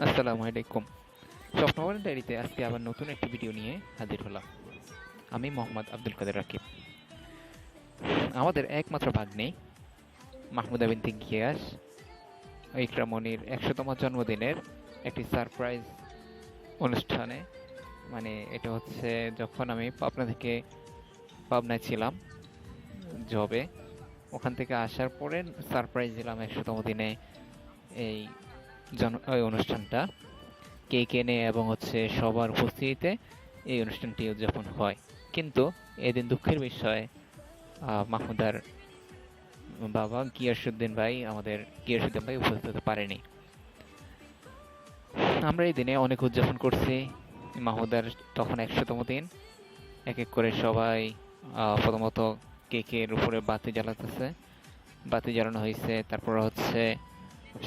আসসালামু আলাইকুম। স্বপ্নবরণ ডায়েরিতে আজকে আবার নতুন একটি ভিডিও নিয়ে হাজির হলাম। আমি মোহাম্মদ আব্দুল কাদের রাকিব। আমাদের একমাত্র ভাগ্নে, মাহমুদা বিনতে গিয়াস ইকরামনির একশোতম জন্মদিনের একটি সারপ্রাইজ অনুষ্ঠানে। মানে এটা হচ্ছে যখন আমি পাবনা থেকে পাবনায় ছিলাম জবে ওখান থেকে আসার পরে সারপ্রাইজ দিলাম একশোতম দিনে এই অনুষ্ঠানটা। কেক এনে এবং হচ্ছে সবার উপস্থিতিতে এই অনুষ্ঠানটি উদযাপন হয়। কিন্তু এদিন দুঃখের বিষয় মাহমুদার বাবা গিয়াসুদ্দিন ভাই আমাদের গিয়াসুদ্দিন ভাই উপস্থিত হতে পারেনি। আমরা এই দিনে অনেক উদযাপন করছি। মাহমুদার তখন একশোতম দিন। এক এক করে সবাই প্রথমত কেকের উপরে বাতি জ্বালাতেছে। বাতি জ্বালানো হয়েছে, তারপর হচ্ছে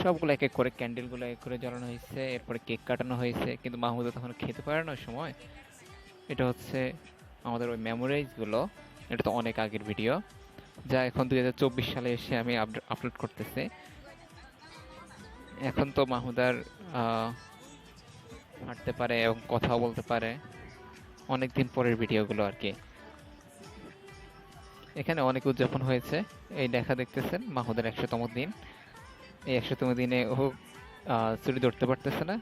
সবগুলো এক এক করে ক্যান্ডেলগুলো এক করে জ্বালানো হয়েছে, এরপরে কেক কাটানো হয়েছে, কিন্তু মাহমুদা তখন খেতে পারে না সময়। এটা হচ্ছে আমাদের ওই মেমোরাইজগুলো এটা তো অনেক আগের ভিডিও যা এখন দুই হাজার চব্বিশ সালে এসে আমি আপলোড করতেছি। এখন তো মাহমুদার হাঁটতে পারে এবং কথাও বলতে পারে। অনেক দিন পরের ভিডিওগুলো আর কি। এখানে অনেক উদযাপন হয়েছে, এই দেখা দেখতেছেন মাহুদের একশোতম দিন। এই দিনে ও চুরি ধরতে পারতেছে না।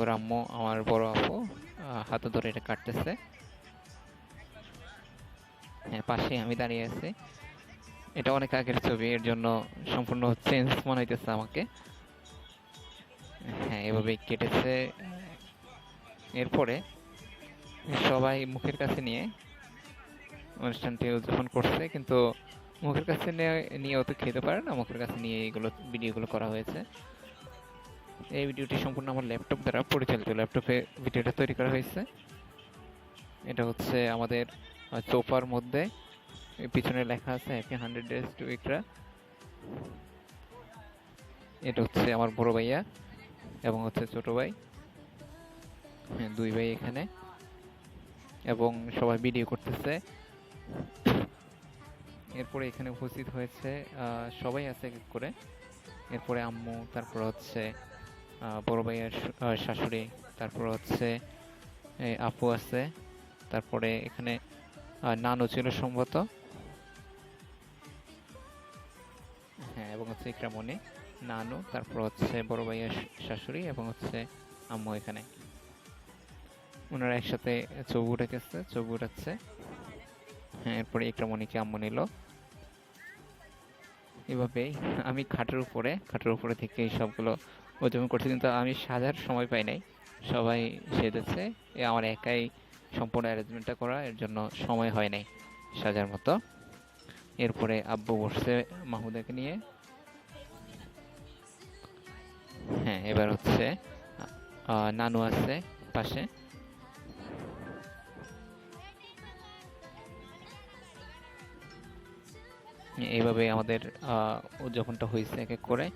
ওর আম্মু, আমার বড় আপু হাতে ধরে এটা কাটতেছে। হ্যাঁ পাশে আমি দাঁড়িয়ে আছি। এটা অনেক আগের ছবি, এর জন্য সম্পূর্ণ চেঞ্জ মনে হইতেছে আমাকে। হ্যাঁ এভাবেই কেটেছে। এরপরে সবাই মুখের কাছে নিয়ে অনুষ্ঠানটি উদযাপন করছে, কিন্তু মুখের কাছে নিয়ে- অত খেতে পারে না, মুখের কাছে নিয়ে এইগুলো, ভিডিওগুলো করা হয়েছে। এই ভিডিওটি সম্পূর্ণ আমার ল্যাপটপ দ্বারা পরিচালিত, ল্যাপটপে ভিডিওটা তৈরি করা হয়েছে। এটা হচ্ছে আমাদের চোপার মধ্যে। পিছনে লেখা আছে happy hundred days to Iqra এটা হচ্ছে আমার বড় ভাইয়া এবং হচ্ছে ছোট ভাই। হ্যাঁ দুই ভাই এখানে। এবং সবাই ভিডিও করতেছে। এরপরে এখানে উপস্থিত হয়েছে সবাই আছে এক করে। এরপরে আম্মু, তারপর হচ্ছে বড় ভাইয়ের শাশুড়ি, তারপর হচ্ছে আপু আছে, তারপরে এখানে নানু ছিল সম্ভবত। হ্যাঁ এবং হচ্ছে ইকরামণি, নানু, তারপর হচ্ছে বড় ভাইয়ের শাশুড়ি এবং হচ্ছে আম্মু এখানে। ওনারা একসাথে ছবি উঠে গেছে ছবি উঠাচ্ছে। হ্যাঁ এরপরে ইকরামণিকে আম্মু নিল। এভাবেই আমি খাটের উপরে খাটের উপরে থেকে সবগুলো উদযাপন করছি, কিন্তু আমি সাজার সময় পাই নাই। সবাই সেজেছে আমার একাই সম্পূর্ণ অ্যারেঞ্জমেন্টটা করা, এর জন্য সময় হয় নাই সাজার মতো। এরপরে আব্বু বসছে মাহুদাকে নিয়ে। হ্যাঁ এবার হচ্ছে নানু আছে পাশে। এইভাবে আমাদের উদযাপনটা হয়েছে এক এক করে।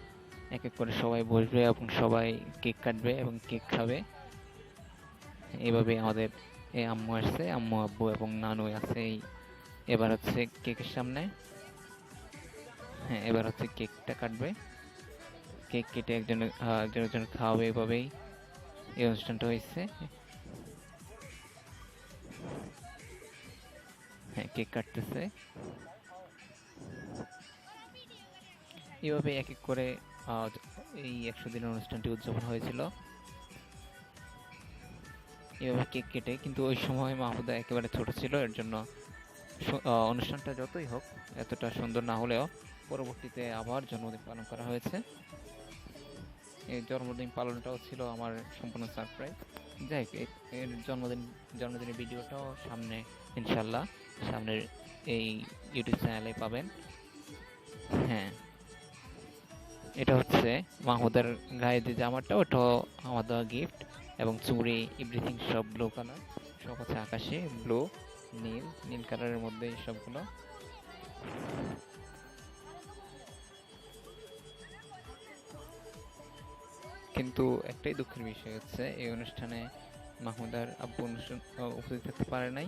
এক এক করে সবাই বসবে এবং সবাই কেক কাটবে এবং কেক খাবে। এইভাবে আমাদের এই আম্মু আসছে, আম্মু, আব্বু এবং নানু আছে এই, এবার হচ্ছে কেকের সামনে। হ্যাঁ এবার হচ্ছে কেকটা কাটবে। কেক কেটে একজন একজন একজন খাওয়াবে এভাবেই এই অনুষ্ঠানটা হয়েছে। হ্যাঁ কেক কাটতেছে। এভাবে এক এক করে এই একশো দিনের অনুষ্ঠানটি উদযাপন হয়েছিল। এভাবে কেক কেটে, কিন্তু ওই সময় মাহমুদা একেবারে ছোট ছিল, এর জন্য অনুষ্ঠানটা যতই হোক, এতটা সুন্দর না হলেও পরবর্তীতে আবার জন্মদিন পালন করা হয়েছে। এই জন্মদিন পালনটাও ছিল আমার সম্পূর্ণ সারপ্রাইজ যাই হোক, এর জন্মদিন, জন্মদিনের ভিডিওটাও সামনে ইনশাল্লাহ সামনের এই ইউটিউব চ্যানেলে পাবেন। হ্যাঁ। এটা হচ্ছে মাহমুদের গায়ে যে জামাটা, ওটাও আমাদের গিফট এবং চুড়ি এভরিথিং সব ব্লু কালার সব হচ্ছে আকাশে ব্লু নীল নীল কালারের মধ্যে এই সবগুলো। কিন্তু একটাই দুঃখের বিষয় হচ্ছে, এই অনুষ্ঠানে মাহমুদার আব্বু অনুষ্ঠান উপস্থিত থাকতে পারে নাই।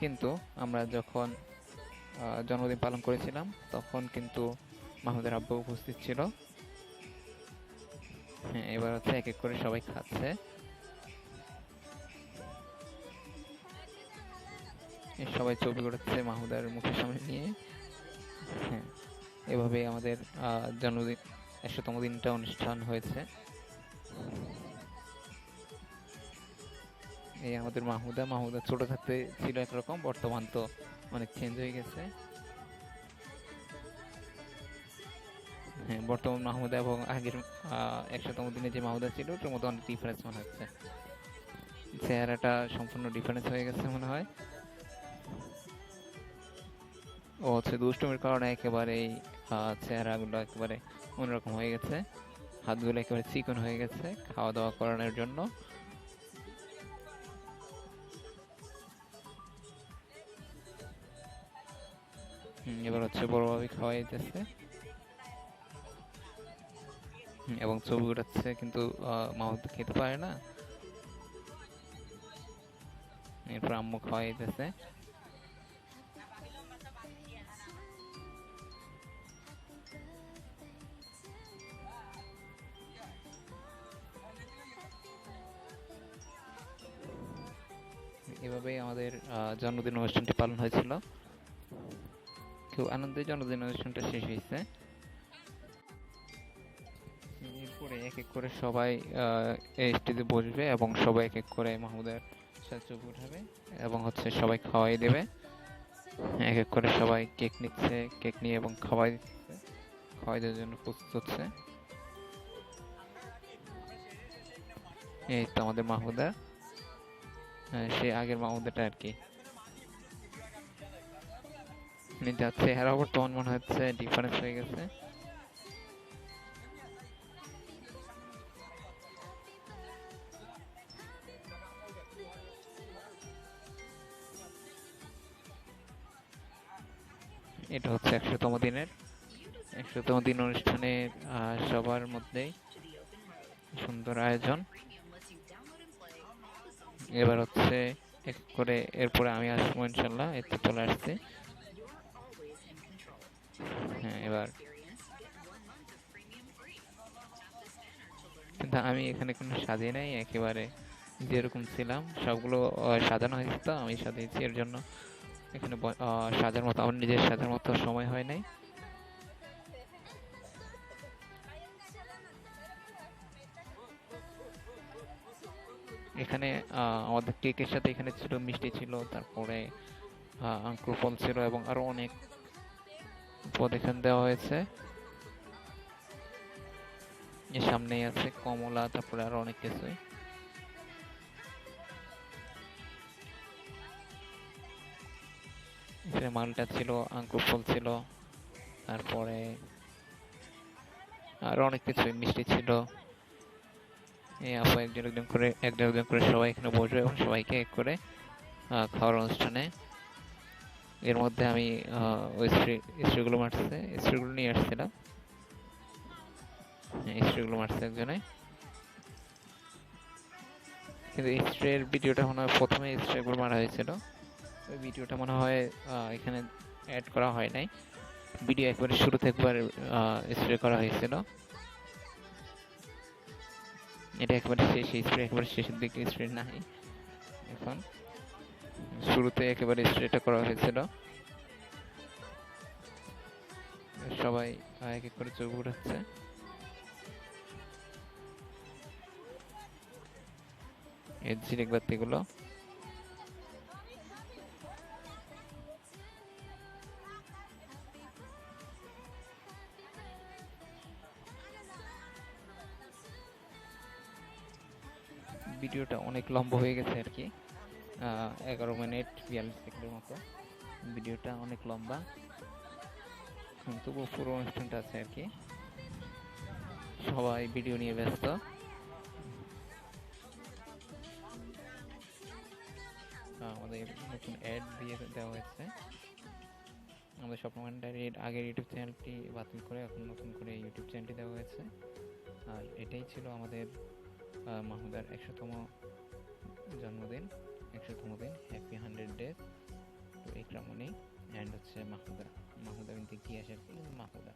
কিন্তু আমরা যখন জন্মদিন পালন করেছিলাম, তখন কিন্তু মাহমুদের আব্বু উপস্থিত ছিল। হ্যাঁ এবার হচ্ছে এক এক করে সবাই খাচ্ছে। সবাই ছবি করাচ্ছে মাহুদার মুখের সামনে নিয়ে। হ্যাঁ এভাবে আমাদের জন্মদিন, একশোতম দিনটা অনুষ্ঠান হয়েছে। এই আমাদের মাহুদা মাহুদা ছোট থাকতে ছিল একরকম, বর্তমান তো অনেক চেঞ্জ হয়ে গেছে। হ্যাঁ বর্তমান মাহমুদা এবং আগের একশোতম দিনে যে মাহমুদা ছিল ওটার মধ্যে অনেক ডিফারেন্স মনে হচ্ছে। চেহারাটা সম্পূর্ণ ডিফারেন্স হয়ে গেছে মনে হয়। ও হচ্ছে দুষ্টুমির কারণে একেবারে চেহারাগুলো একেবারে অন্যরকম হয়ে গেছে। হাতগুলো একেবারে চিকন হয়ে গেছে খাওয়া দাওয়া করানোর জন্য। এবার হচ্ছে বড়ভাবে খাওয়াই দিতেছে হুম, এবং ছবি উঠাচ্ছে, কিন্তু মাহমুদ খেতে পারে না। এরপর আম্মু খাওয়াই দিতেছে এভাবেই আমাদের জন্মদিন অনুষ্ঠানটি পালন হয়েছিল। খুব আনন্দে জন্মদিন অনুষ্ঠানটা শেষ হয়েছে। করে সবাই এই স্টেজে বসবে এবং সবাই এক এক করে মাহমুদের সাথে ছবি উঠাবে এবং হচ্ছে সবাই খাওয়াই দেবে। এক এক করে সবাই কেক নিচ্ছে, কেক নিয়ে এবং খাওয়াই দিচ্ছে, খাওয়াই দেওয়ার জন্য প্রস্তুত হচ্ছে। এই তো আমাদের মাহমুদা। সে আগের মাহমুদাটা আর কি। যার চেহারা বর্তমান মনে হচ্ছে ডিফারেন্স হয়ে গেছে। এটা হচ্ছে একশোতম দিনের, একশোতম দিন অনুষ্ঠানে সবার মধ্যেই সুন্দর আয়োজন। এবার হচ্ছে এক করে এরপরে আমি আসব ইনশাল্লাহ এই তো চলে আসছি। হ্যাঁ এবার। কিন্তু আমি এখানে কোনো সাজিয়ে নাই, একেবারে যেরকম ছিলাম, সবগুলো সাজানো হয়েছে তো, আমি সাজিয়েছি, এর জন্য এখানে সাজার মতো, আমার নিজের সাজার মতো সময় হয় নাই। এখানে আমাদের কেকের সাথে এখানে ছিল, মিষ্টি ছিল, তারপরে ফল ছিল এবং আরও অনেক পদ এখানে দেওয়া হয়েছে। সামনেই আছে কমলা, তারপরে আরও অনেক কিছুই। এখানে মালটা ছিল আঙ্কুর ফল ছিল তারপরে আরও অনেক কিছু মিষ্টি ছিল। এই আপু একজন একজন করে একজন একজন করে সবাই এখানে বসবে এবং সবাইকে এক করে খাওয়ার অনুষ্ঠানে। এর মধ্যে আমি ওই স্ত্রী স্ত্রীগুলো মারছে স্ত্রীগুলো নিয়ে আসছিলাম। হ্যাঁ, স্ত্রীগুলো মারছে একজনে। কিন্তু স্ত্রীর ভিডিওটা মনে হয় প্রথমে স্ত্রীগুলো মারা হয়েছিল। ওই ভিডিওটা মনে হয় এখানে অ্যাড করা হয় নাই। ভিডিও একবারে শুরুতে একবার স্প্রে করা হয়েছিল। এটা একবারে শেষ স্প্রে একবারে শেষের দিকে স্প্রে নাই। এখন শুরুতে একেবারে স্প্রেটা করা হয়েছিল। সবাই এক এক করে চোখ উঠাচ্ছে এর ঝিলিক বাতিগুলো অনেক লম্বা হয়ে গেছে আর কি। এগারো মিনিট বিয়াল্লিশ সেকেন্ডের মতো। ভিডিওটা অনেক লম্বা। তবুও পুরো অনুষ্ঠানটা আছে আর কি। সবাই ভিডিও নিয়ে ব্যস্ত। আমাদের নতুন অ্যাড দিয়ে দেওয়া হয়েছে। আমাদের স্বপ্নমান ডায়েরির আগের ইউটিউব চ্যানেলটি বাতিল করে এখন নতুন করে ইউটিউব চ্যানেলটি দেওয়া হয়েছে। আর এটাই ছিল আমাদের মাহমুদার একশোতম জন্মদিন একশোতম দিন হ্যাপি হান্ড্রেড ডেজ তো এই ইকরামণি অ্যান্ড হচ্ছে মাহমুদা মাহমুদা বিনতে কি আসে মাহমুদা